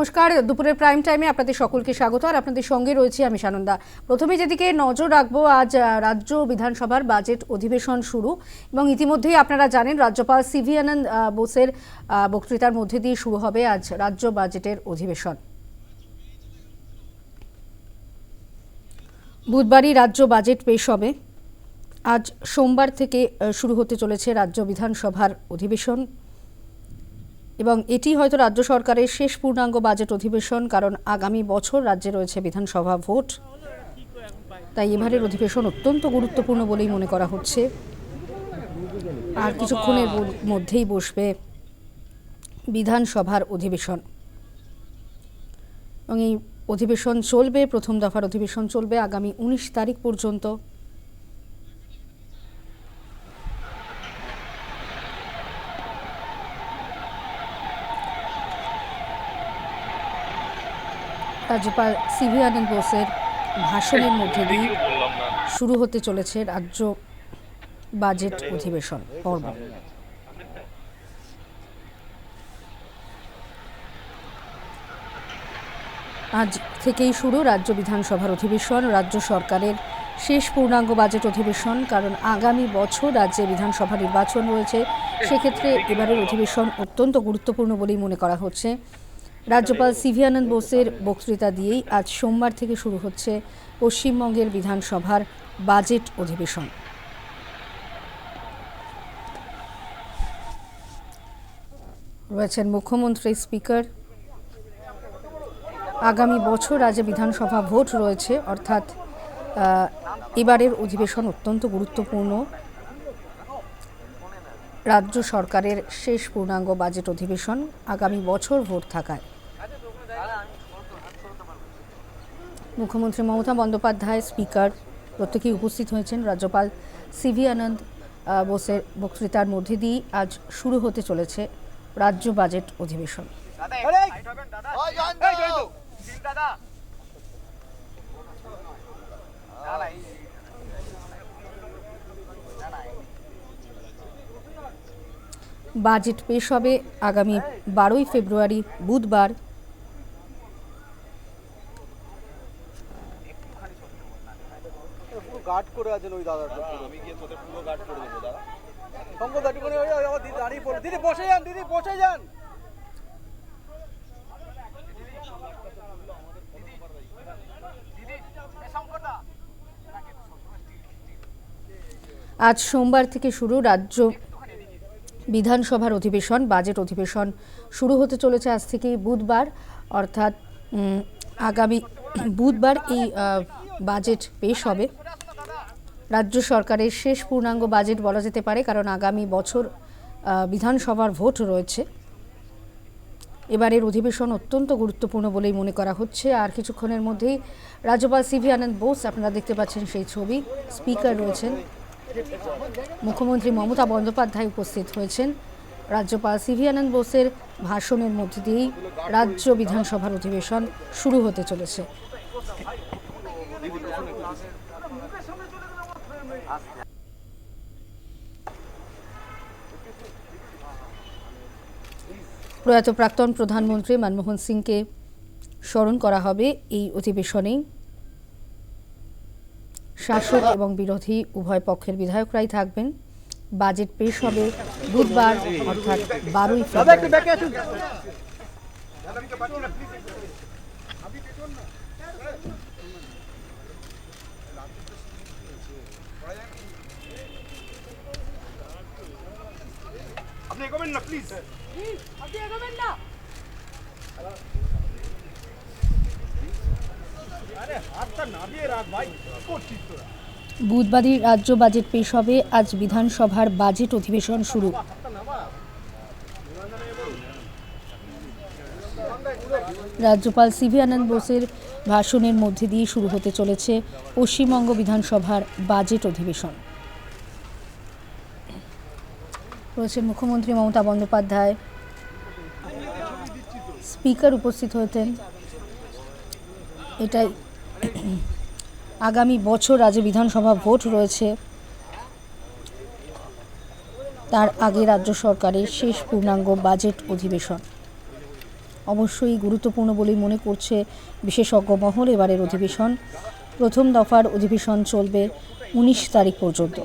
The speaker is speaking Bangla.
নমস্কার। দুপুরের প্রাইম টাইমে আপনাদের সকলকে স্বাগত, আর আপনাদের সঙ্গে রয়েছি আমি সানন্দা। প্রথমে যেদিকে নজর রাখব, আজ রাজ্য বিধানসভার বাজেট অধিবেশন শুরু, এবং ইতিমধ্যেই আপনারা জানেন রাজ্যপাল সিভি আনন্দ বোসের বক্তৃতার মধ্যে দিয়ে শুরু হবে আজ রাজ্য বাজেটের অধিবেশন। বুধবারই রাজ্য বাজেট পেশ হবে। আজ সোমবার থেকে শুরু হতে চলেছে রাজ্য বিধানসভার অধিবেশন। এবং এটি হয়তো রাজ্য সরকারের শেষ পূর্ণাঙ্গ বাজেট অধিবেশন, কারণ আগামী বছর রাজ্যে রয়েছে বিধানসভা ভোট। তাই এবারের অধিবেশন অত্যন্ত গুরুত্বপূর্ণ বলেই মনে করা হচ্ছে। আর কিছুক্ষণের মধ্যেই বসবে বিধানসভার অধিবেশন। এবং এই অধিবেশন চলবে, প্রথম দফার অধিবেশন চলবে আগামী উনিশ তারিখ পর্যন্ত। রাজ্যপাল সিভি আনন্দ বোসের ভাষণের মধ্যে দিয়ে শুরু হতে চলেছে রাজ্য বাজেট অধিবেশন, পর্ব। আজ থেকেই শুরু রাজ্য বিধানসভার অধিবেশন, রাজ্য সরকারের শেষ পূর্ণাঙ্গ বাজেট অধিবেশন, কারণ আগামী বছর রাজ্যে বিধানসভা নির্বাচন রয়েছে। সেক্ষেত্রে এবারের অধিবেশন অত্যন্ত গুরুত্বপূর্ণ বলেই মনে করা হচ্ছে। রাজ্যপাল সিভি আনন্দ বোসের বক্তৃতা দিয়েই আজ সোমবার থেকে শুরু হচ্ছে পশ্চিমবঙ্গের বিধানসভার বাজেট অধিবেশন। রয়েছেন মুখ্যমন্ত্রী, স্পিকার। আগামী বছর রাজ্যে বিধানসভা ভোট রয়েছে, অর্থাৎ এবারের অধিবেশন অত্যন্ত গুরুত্বপূর্ণ। রাজ্য সরকারের শেষ পূর্ণাঙ্গ বাজেট অধিবেশন আগামী বছর ভোট থাকায় মুখ্যমন্ত্রী মমতা বন্দ্যোপাধ্যায় স্পিকার প্রত্যেকেই উপস্থিত হয়েছেন রাজ্যপাল সিভি আনন্দ বোসের বক্তৃতার মধ্যে দিয়েই আজ শুরু হতে চলেছে রাজ্য বাজেট অধিবেশন হয় বাজেট পেশ হবে আগামী বারোই ফেব্রুয়ারি বুধবার। গার্ড করে আছেন ওই দাদাটা। আমি গিয়ে তোদের পুরো গার্ড করে দেবো দাদা। সঙ্গে দাঁড়িয়ে করে ওই ওই আমার দিদি দাঁড়িয়ে পড়ে। দিদি বসে যান দিদি বসে যান। আজ সোমবার থেকে শুরু। রাজ্য বিধানসভার অধিবেশন, বাজেট অধিবেশন শুরু হতে চলেছে আজ থেকেই বুধবার। অর্থাৎ আগামী বুধবার এই বাজেট পেশ হবে। রাজ্য সরকারের শেষ পূর্ণাঙ্গ বাজেট বলা যেতে পারে, কারণ আগামী বছর বিধানসভার ভোট রয়েছে। এবারের অধিবেশন অত্যন্ত গুরুত্বপূর্ণ বলেই মনে করা হচ্ছে। আর কিছুক্ষণের মধ্যেই রাজ্যপাল সিভি আনন্দ বোস, আপনারা দেখতে পাচ্ছেন সেই ছবি, স্পিকার রয়েছেন। মুখ্যমন্ত্রী মমতা বন্দ্যোপাধ্যায় উপস্থিত হয়েছেন। রাজ্যপাল সিভি আনন্দ বোসের ভাষণের মধ্যে দিয়েই রাজ্য বিধানসভার অধিবেশন শুরু হতে চলেছে। প্রয়াত প্রাক্তন প্রধানমন্ত্রী মনমোহন সিংকে স্মরণ করা হবে এই অধিবেশনেই। শাসক এবং বিরোধী উভয় পক্ষের বিধায়করাই থাকবেন। বাজেট পেশ হবে বুধবার, অর্থাৎ বারোই ফেব্রুয়ারি। আপনি এগোবেন না প্লিজ আরে হাতটা নামিয়ে বুধবারই রাজ্য বাজেট পেশ হবে। আজ বিধানসভার বাজেট অধিবেশন শুরু। রাজ্যপাল সিভি আনন্দ বোসের ভাষণের মধ্যে দিয়ে শুরু হতে চলেছে পশ্চিমবঙ্গ বিধানসভার বাজেট অধিবেশন। রয়েছেন মুখ্যমন্ত্রী মমতা বন্দ্যোপাধ্যায়। স্পিকার উপস্থিত হতেন এটাই। আগামী বছর রাজ্যে বিধানসভা ভোট রয়েছে। তার আগে রাজ্য সরকারের শেষ পূর্ণাঙ্গ বাজেট অধিবেশন। অবশ্যই গুরুত্বপূর্ণ বলেই মনে করছে বিশেষজ্ঞ মহল এবারের অধিবেশন। প্রথম দফার অধিবেশন চলবে উনিশ তারিখ পর্যন্ত।